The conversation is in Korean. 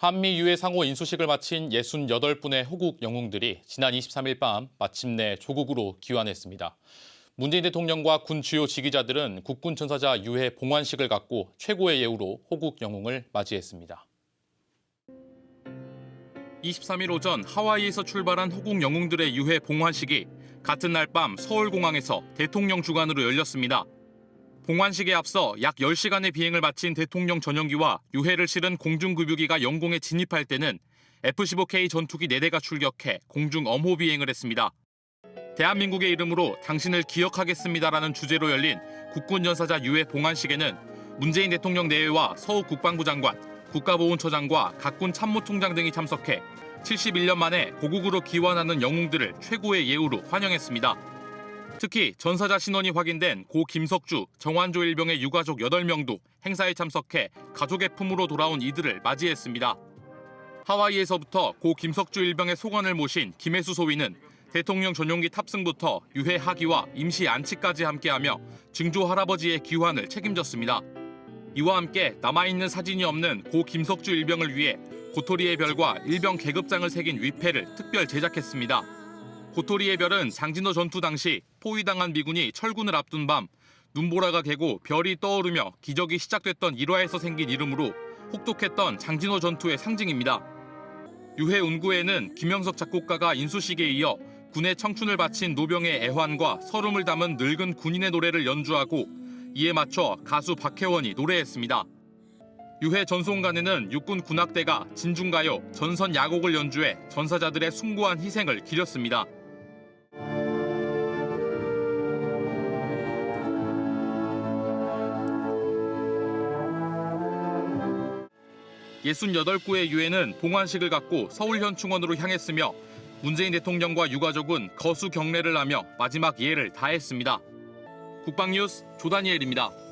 한미 유해 상호 인수식을 마친 68분의 호국 영웅들이 지난 23일 밤 마침내 조국으로 귀환했습니다. 문재인 대통령과 군 주요 지휘자들은 국군 전사자 유해 봉환식을 갖고 최고의 예우로 호국 영웅을 맞이했습니다. 23일 오전 하와이에서 출발한 호국 영웅들의 유해 봉환식이 같은 날 밤 서울공항에서 대통령 주관으로 열렸습니다. 봉환식에 앞서 약 10시간의 비행을 마친 대통령 전용기와 유해를 실은 공중급유기가 영공에 진입할 때는 F-15K 전투기 4대가 출격해 공중 엄호 비행을 했습니다. 대한민국의 이름으로 당신을 기억하겠습니다라는 주제로 열린 국군 전사자 유해 봉환식에는 문재인 대통령 내외와 서욱 국방부 장관, 국가보훈처장과 각군 참모총장 등이 참석해 71년 만에 고국으로 귀환하는 영웅들을 최고의 예우로 환영했습니다. 특히 전사자 신원이 확인된 고 김석주, 정환조 일병의 유가족 8명도 행사에 참석해 가족의 품으로 돌아온 이들을 맞이했습니다. 하와이에서부터 고 김석주 일병의 소관을 모신 김혜수 소위는 대통령 전용기 탑승부터 유해 하기와 임시 안치까지 함께하며 증조 할아버지의 귀환을 책임졌습니다. 이와 함께 남아있는 사진이 없는 고 김석주 일병을 위해 고토리의 별과 일병 계급장을 새긴 위패를 특별 제작했습니다. 고토리의 별은 장진호 전투 당시 포위당한 미군이 철군을 앞둔 밤 눈보라가 개고 별이 떠오르며 기적이 시작됐던 일화에서 생긴 이름으로 혹독했던 장진호 전투의 상징입니다. 유해 운구에는 김영석 작곡가가 인수식에 이어 군의 청춘을 바친 노병의 애환과 서름을 담은 늙은 군인의 노래를 연주하고 이에 맞춰 가수 박혜원이 노래했습니다. 유해 전송관에는 육군 군악대가 진중가요, 전선 야곡을 연주해 전사자들의 숭고한 희생을 기렸습니다. 예순여덟 구의 유해는 봉환식을 갖고 서울현충원으로 향했으며 문재인 대통령과 유가족은 거수 경례를 하며 마지막 예를 다했습니다. 국방뉴스 조다니엘입니다.